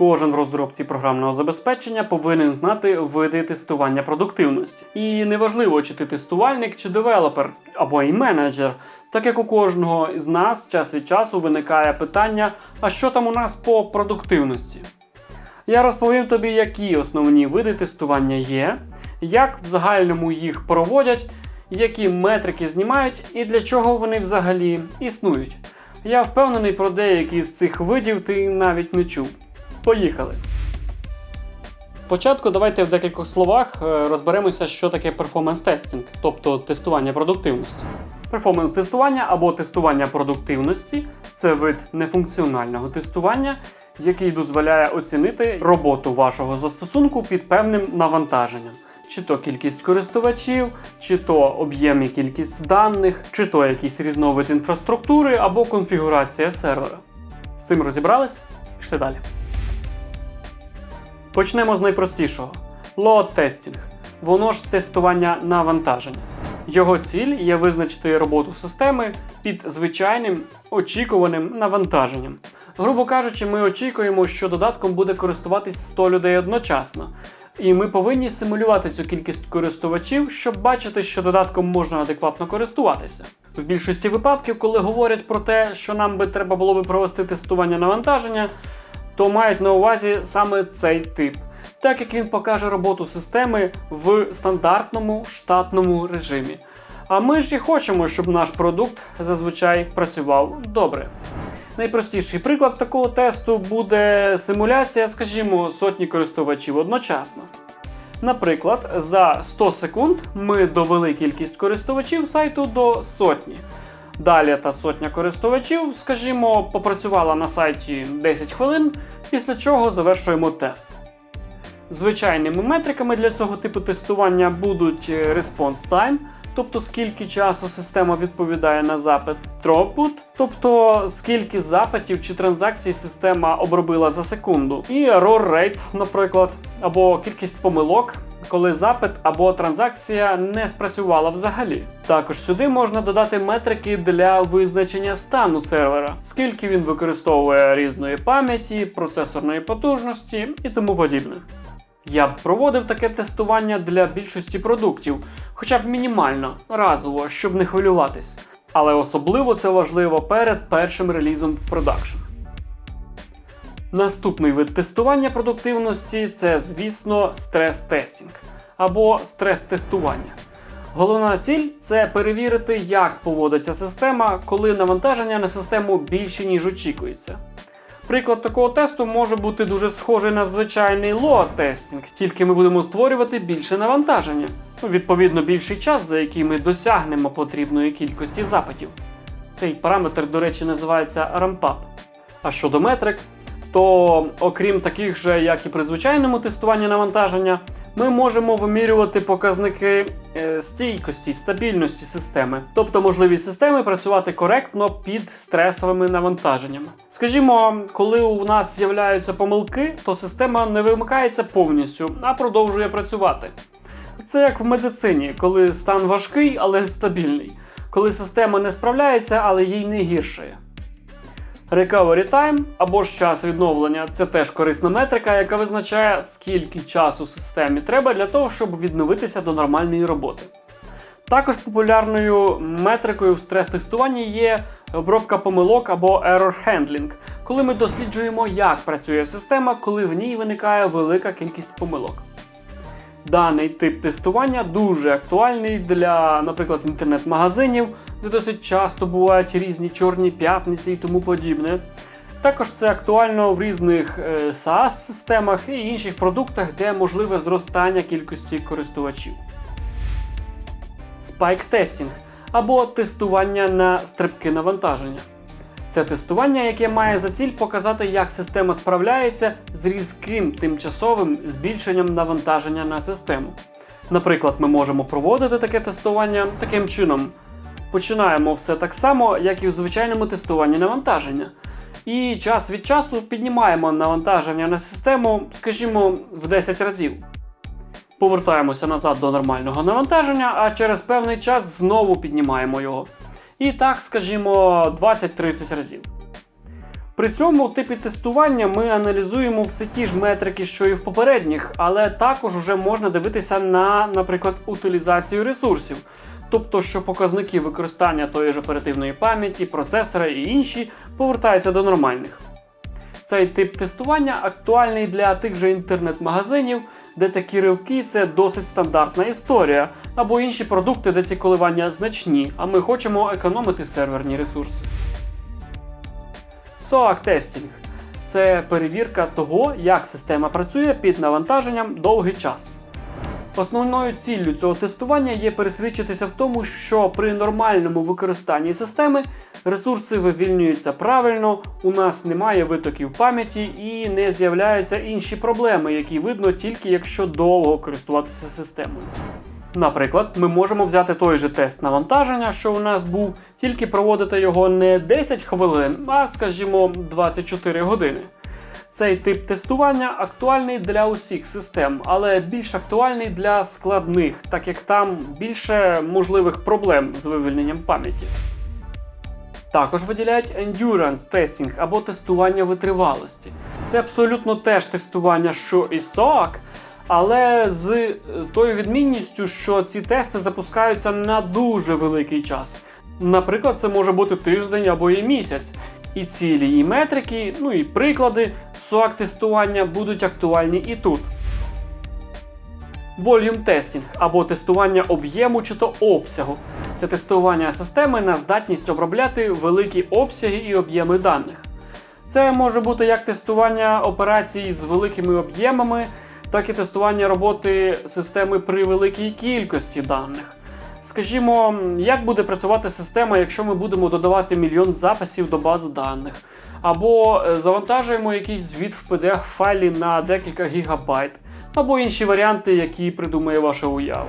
Кожен в розробці програмного забезпечення повинен знати види тестування продуктивності. І неважливо, чи ти тестувальник, чи девелопер, або і менеджер, так як у кожного з нас час від часу виникає питання: а що там у нас по продуктивності? Я розповім тобі, які основні види тестування є, як в загальному їх проводять, які метрики знімають і для чого вони взагалі існують. Я впевнений про деякі з цих видів ти навіть не чув. Поїхали! Спочатку давайте в декількох словах е, розберемося, що таке перформанс-тестинг, тобто тестування продуктивності. Перформанс-тестування або тестування продуктивності це вид нефункціонального тестування, який дозволяє оцінити роботу вашого застосунку під певним навантаженням. Чи то кількість користувачів, чи то об'єм і кількість даних, чи то якийсь різновид інфраструктури або конфігурація сервера. З цим розібрались? Пішли далі. Почнемо з найпростішого: load testing. Воно ж тестування навантаження. Його ціль є визначити роботу системи під звичайним очікуваним навантаженням. Грубо кажучи, ми очікуємо, що додатком буде користуватись 100 людей одночасно. І ми повинні симулювати цю кількість користувачів, щоб бачити, що додатком можна адекватно користуватися. В більшості випадків, коли говорять про те, що нам би треба було би провести тестування навантаження, то мають на увазі саме цей тип, так як він покаже роботу системи в стандартному штатному режимі. А ми ж і хочемо, щоб наш продукт зазвичай працював добре. Найпростіший приклад такого тесту буде симуляція, скажімо, сотні користувачів одночасно. Наприклад, за 100 секунд ми довели кількість користувачів сайту до сотні. Далі та сотня користувачів, скажімо, попрацювала на сайті 10 хвилин, після чого завершуємо тест. Звичайними метриками для цього типу тестування будуть е, response time, тобто скільки часу система відповідає на запит, throughput, тобто скільки запитів чи транзакцій система обробила за секунду, і error rate, наприклад, або кількість помилок. Коли запит або транзакція не спрацювала взагалі. Також сюди можна додати метрики для визначення стану сервера, скільки він використовує різної пам'яті, процесорної потужності і тому подібне. Я б проводив таке тестування для більшості продуктів, хоча б мінімально, разово, щоб не хвилюватись. Але особливо це важливо перед першим релізом в продакшн. Наступний вид тестування продуктивності це, звісно, стрес-тестінг або стрес-тестування. Головна ціль це перевірити, як поводиться система, коли навантаження на систему більше, ніж очікується. Приклад такого тесту може бути дуже схожий на звичайний load-тестінг, тільки ми будемо створювати більше навантаження, ну, відповідно, більший час, за який ми досягнемо потрібної кількості запитів. Цей параметр, до речі, називається ramp-up. А щодо метрик, то окрім таких же, як і при звичайному тестуванні навантаження, ми можемо вимірювати показники е, стійкості, стабільності системи, тобто можливість системи працювати коректно під стресовими навантаженнями. Скажімо, коли у нас з'являються помилки, то система не вимикається повністю, а продовжує працювати. Це як в медицині, коли стан важкий, але стабільний, коли система не справляється, але їй не гіршає. Recovery time або ж час відновлення це теж корисна метрика, яка визначає, скільки часу системі треба для того, щоб відновитися до нормальної роботи. Також популярною метрикою в стрес-тестуванні є обробка помилок або error handling, коли ми досліджуємо, як працює система, коли в ній виникає велика кількість помилок. Даний тип тестування дуже актуальний для, наприклад, інтернет-магазинів, де досить часто бувають різні чорні п'ятниці і тому подібне. Також це актуально в різних е, SaaS-системах і інших продуктах, де можливе зростання кількості користувачів. Testing або тестування на стрибки навантаження. Це тестування, яке має за ціль показати, як система справляється з різким тимчасовим збільшенням навантаження на систему. Наприклад, ми можемо проводити таке тестування таким чином. Починаємо все так само, як і в звичайному тестуванні навантаження. І час від часу піднімаємо навантаження на систему, скажімо, в 10 разів. Повертаємося назад до нормального навантаження, а через певний час знову піднімаємо його. І так, скажімо, 20-30 разів. При цьому типі тестування ми аналізуємо все ті ж метрики, що і в попередніх, але також вже можна дивитися на, наприклад, утилізацію ресурсів. Тобто, що показники використання тої ж оперативної пам'яті, процесора і інші повертаються до нормальних. Цей тип тестування актуальний для тих же інтернет-магазинів, де такі ривки це досить стандартна історія, або інші продукти, де ці коливання значні, а ми хочемо економити серверні ресурси. SOAC тестінг це перевірка того, як система працює під навантаженням довгий час. Основною ціллю цього тестування є пересвідчитися в тому, що при нормальному використанні системи ресурси вивільнюються правильно, у нас немає витоків пам'яті і не з'являються інші проблеми, які видно тільки якщо довго користуватися системою. Наприклад, ми можемо взяти той же тест навантаження, що у нас був, тільки проводити його не 10 хвилин, а скажімо 24 години. Цей тип тестування актуальний для усіх систем, але більш актуальний для складних, так як там більше можливих проблем з вивільненням пам'яті. Також виділяють endurance testing або тестування витривалості. Це абсолютно теж тестування, що і SOAC, але з е, тою відмінністю, що ці тести запускаються на дуже великий час. Наприклад, це може бути тиждень або і місяць. І цілі, і метрики, ну і приклади SOAC тестування будуть актуальні і тут. Volume testing або тестування об'єму чи то обсягу. Це тестування системи на здатність обробляти великі обсяги і об'єми даних. Це може бути як тестування операцій з великими об'ємами, так і тестування роботи системи при великій кількості даних. Скажімо, як буде працювати система, якщо ми будемо додавати мільйон записів до бази даних, або е, завантажуємо якийсь звіт в pdf файлі на декілька гігабайт, або інші варіанти, які придумає ваша уява.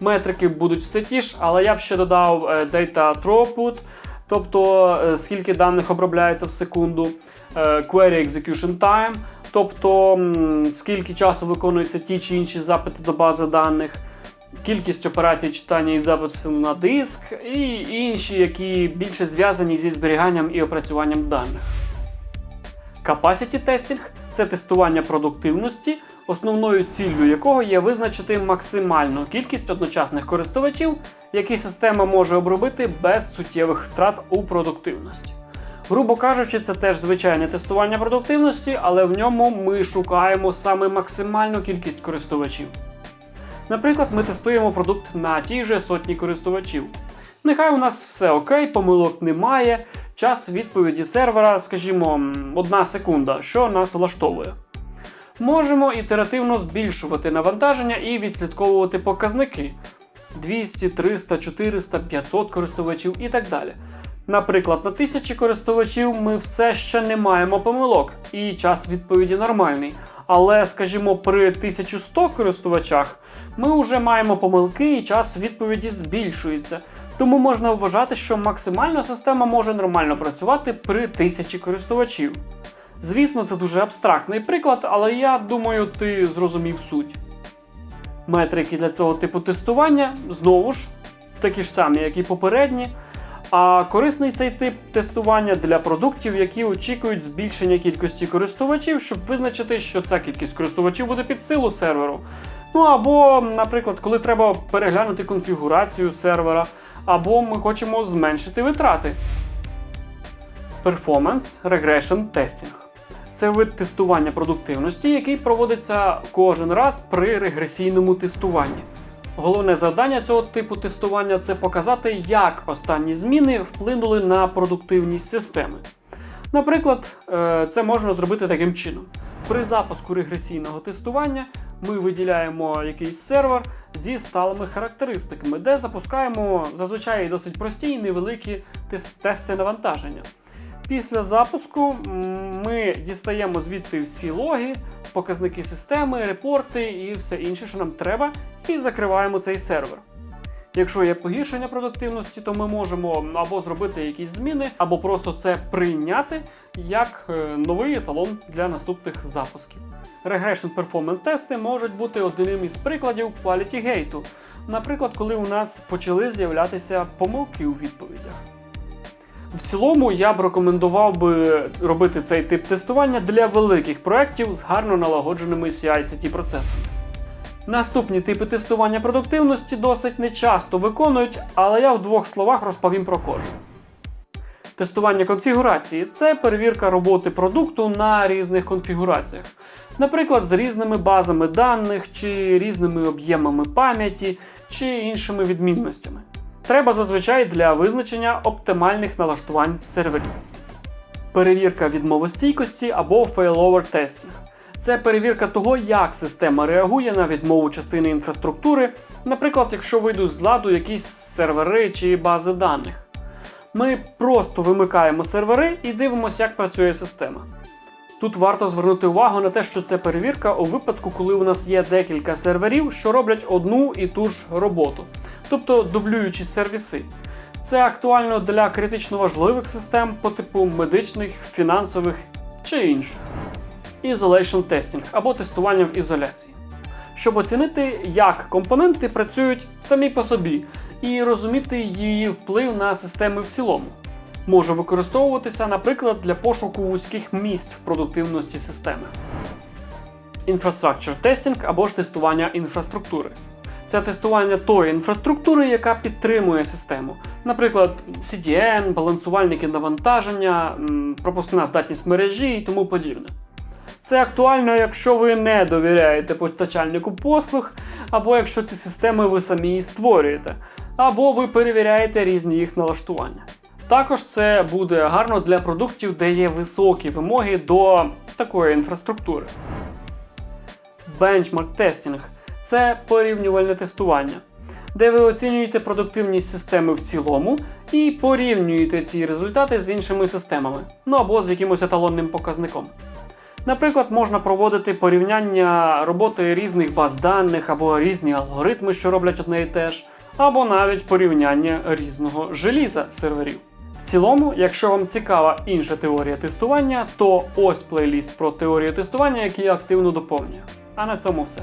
Метрики будуть все ті ж, але я б ще додав е, data throughput, тобто е, скільки даних обробляється в секунду, query execution time, тобто скільки часу виконуються ті чи інші запити до бази даних кількість операцій читання і запису на диск, і інші, які більше зв'язані зі зберіганням і опрацюванням даних. Capacity Testing – це тестування продуктивності, основною ціллю якого є визначити максимальну кількість одночасних користувачів, які система може обробити без суттєвих втрат у продуктивності. Грубо кажучи, це теж звичайне тестування продуктивності, але в ньому ми шукаємо саме максимальну кількість користувачів. Наприклад, ми тестуємо продукт на тій же сотні користувачів. Нехай у нас все окей, помилок немає. Час відповіді сервера, скажімо, одна секунда, що нас влаштовує. Можемо ітеративно збільшувати навантаження і відслідковувати показники 200, 300, 400, 500 користувачів і так далі. Наприклад, на 1000 користувачів ми все ще не маємо помилок, і час відповіді нормальний. Але, скажімо, при 1100 користувачах ми вже маємо помилки і час відповіді збільшується. Тому можна вважати, що максимально система може нормально працювати при 1000 користувачів. Звісно, це дуже абстрактний приклад, але я думаю, ти зрозумів суть. Метрики для цього типу тестування знову ж такі ж самі, як і попередні. А корисний цей тип тестування для продуктів, які очікують збільшення кількості користувачів, щоб визначити, що ця кількість користувачів буде під силу серверу. Ну або, наприклад, коли треба переглянути конфігурацію сервера, або ми хочемо зменшити витрати. Performance Regression Testing. Це вид тестування продуктивності, який проводиться кожен раз при регресійному тестуванні. Головне завдання цього типу тестування це показати, як останні зміни вплинули на продуктивність системи. Наприклад, е, це можна зробити таким чином. При запуску регресійного тестування ми виділяємо якийсь сервер зі сталими характеристиками, де запускаємо зазвичай досить прості і невеликі тести навантаження. Після запуску ми дістаємо звідти всі логи, показники системи, репорти і все інше, що нам треба, і закриваємо цей сервер. Якщо є погіршення продуктивності, то ми можемо або зробити якісь зміни, або просто це прийняти як е, новий еталон для наступних запусків. Regression Performance тести можуть бути одним із прикладів Quality Gate, наприклад, коли у нас почали з'являтися помилки у відповідях. В цілому я б рекомендував би робити цей тип тестування для великих проєктів з гарно налагодженими CI-CT процесами. Наступні типи тестування продуктивності досить нечасто виконують, але я в двох словах розповім про кожен. Тестування конфігурації це перевірка роботи продукту на різних конфігураціях, наприклад, з різними базами даних чи різними об'ємами пам'яті чи іншими відмінностями. Треба зазвичай для визначення оптимальних налаштувань серверів. Перевірка відмовостійкості або failover testing. Це перевірка того, як система реагує на відмову частини інфраструктури, наприклад, якщо вийдуть з ладу якісь сервери чи бази даних. Ми просто вимикаємо сервери і дивимося, як працює система. Тут варто звернути увагу на те, що це перевірка у випадку, коли у нас є декілька серверів, що роблять одну і ту ж роботу, тобто дублюючі сервіси. Це актуально для критично важливих систем по типу медичних, фінансових чи інших. Isolation testing або тестування в ізоляції. Щоб оцінити, як компоненти працюють самі по собі, і розуміти її вплив на системи в цілому. Може використовуватися, наприклад, для пошуку вузьких місць в продуктивності системи. Infrastructure testing або ж тестування інфраструктури. Це тестування тої інфраструктури, яка підтримує систему. Наприклад, CDN, балансувальники навантаження, пропускна здатність мережі і тому подібне. Це актуально, якщо ви не довіряєте постачальнику послуг, або якщо ці системи ви самі створюєте, або ви перевіряєте різні їх налаштування. Також це буде гарно для продуктів, де є високі вимоги до такої інфраструктури. Benchmark тестінг це порівнювальне тестування, де ви оцінюєте продуктивність системи в цілому і порівнюєте ці результати з іншими системами, ну або з якимось еталонним показником. Наприклад, можна проводити порівняння роботи різних баз даних або різні алгоритми, що роблять одне і те ж, або навіть порівняння різного желіза серверів. В цілому, якщо вам цікава інша теорія тестування, то ось плейліст про теорію тестування, який я активно доповнюю. А на цьому все.